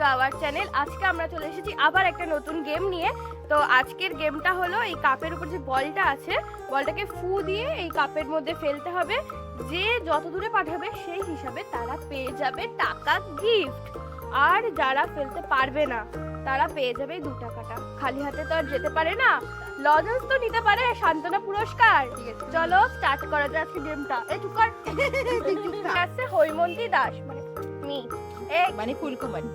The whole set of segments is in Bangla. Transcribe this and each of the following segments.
To our channel. আজকে আমরা চলে এসেছি আবার একটা নতুন গেম নিয়ে। তো আজকের গেমটা হলো এই কাপের উপর যে বলটা আছে বলটাকে ফু দিয়ে এই কাপের মধ্যে ফেলতে হবে। যে যত দূরে পাঠাবে সেই হিসাবে তারা পেয়ে যাবে টাকা গিফট। আর যারা ফেলতে পারবে না তারা পেয়ে যাবে এই দু টাকাটা। খালি হাতে তো আর যেতে পারে না। লজেন্স তো নিতে পারে সান্ত্বনা পুরস্কার। চলো স্টার্ট করা যাক আজকে গেমটা। এই চুপ কর। আছে হৈমন্তী দাস মানে মি। মানে ফুলকুমারী।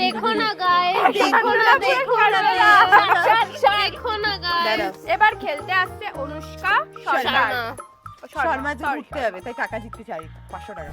দেখো না গায়ে দেখো না দেখো না দেখো না গায়ে এবার খেলতে আসছে অনুষ্কা শর্মা শর্মা যে উঠতে হবে তাই টাকা জিততে চাই পাঁচশো টাকা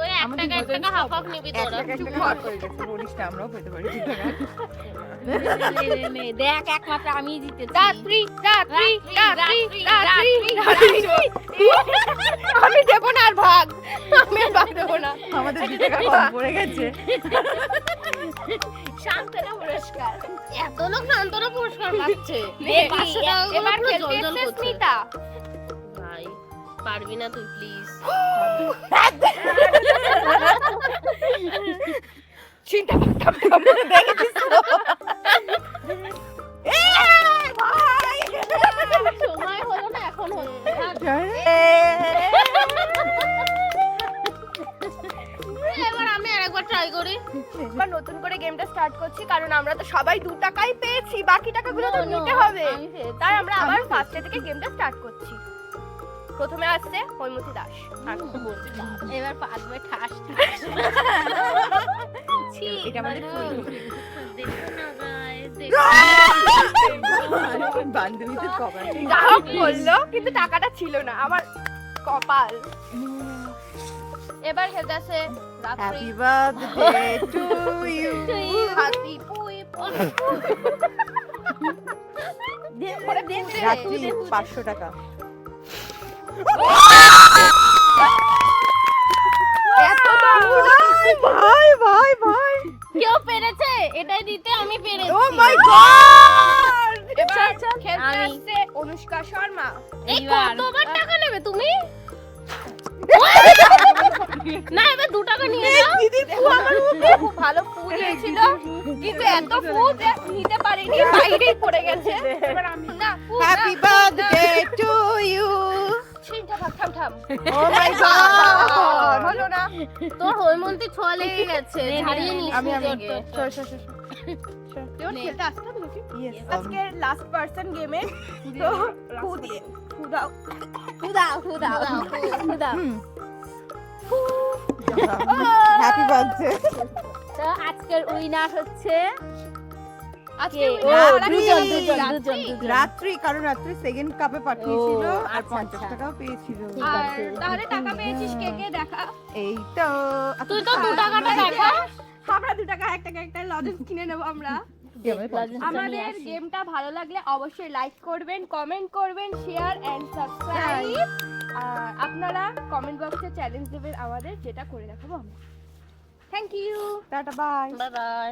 ওই এক টাকা এক টাকা হাফ হাফ নিবি তোরা। টাকা ভাগ করে গেছে বলিস আমরাও পেতে পারি। দু টাকা নে, নে, নে, দেখ একমাত্র আমি জিতেছি রাত্রি রাত্রি রাত্রি রাত্রি, রাত্রি রাত্রি আমি দেবো না আর ভাগ। আমি আর ভাগ দেবো না। আমাদের দু টাকা কম পড়ে গেছে। পুরস্কার। এত লোক শান্তনা পুরস্কার পাচ্ছে। এবার খেলতে স্মিতা পারবি না তুই প্লিজ চিন্তা সময় হলো না এখন হচ্ছে এবার আমি আরেকবার ট্রাই করি। এবার নতুন করে গেমটা স্টার্ট করছি কারণ আমরা তো সবাই দু টাকাই পেয়েছি বাকি টাকাগুলো তো নিতে হবে। তাই আমরা আবার ফার্স্টে থেকে গেমটা স্টার্ট করছি। প্রথমে আসছে হৈমতী দাস। এবার পারবে ঠাস এটা আমাদের যা হোক কিন্তু টাকাটা ছিল না আমার কপাল। এবার খেলতে আছে হ্যাপি বার্থডে টু ইউ হাতি পুই করে রাত্রি পাঁচশো টাকা। ভাই ভাই ভাই কেউ পেরেছে? এটাই দিতে আমি পেরেছি। ও মাই গড এবার খেলতে আসছে অনুষ্কা শর্মা। এই কতবার টাকা নেবে তুমি? না এবার দু টাকা নিয়ে যাও দিদি আমার মুখে খুব ভালো ফুল হয়েছিল কিন্তু এত ফুল যে নিতে পারিনি বাইরেই পড়ে গেছে। এবার আমি না হ্যাপি বার্থডে টু ইউ না। ও মাই গড হলো না। তোর হৈমন্তী ছোঁয়া লেগে গেছে ছাড়িয়ে নিস আমি আমি নিজেকে। সর সর সর এবার খেলতে আসতে হবে নাকি? আজকে লাস্ট পার্সন গেমে তো ফু দিয়ে। ফু দাও দাও দাও দাও হ্যাপি বার্থডে তো আজকের উইনার হচ্ছে আজকে দুজন, দুজন, রাত্রি? দুজন, দুজন। রাত্রি। কারণ রাত্রি সেকেন্ড কাপে পাঠিয়েছিল আর আচ্ছা, আচ্ছা। টাকাও পেয়েছিল। আর তাহলে টাকা পেয়েছিস কে? কে দেখা? এই তো তুই তো দু টাকাটা দেখা। আমরা দু টাকা এক টাকা একটা লজেন্স কিনে নেব আমরা। আমাদের গেমটা ভালো লাগলে অবশ্যই লাইক করবেন কমেন্ট করবেন শেয়ার এন্ড সাবস্ক্রাইব আর আপনারা কমেন্ট বক্সে চ্যালেঞ্জ দেবেন আমাদের যেটা করে দেখাবো আমরা। Thank you tata bye bye bye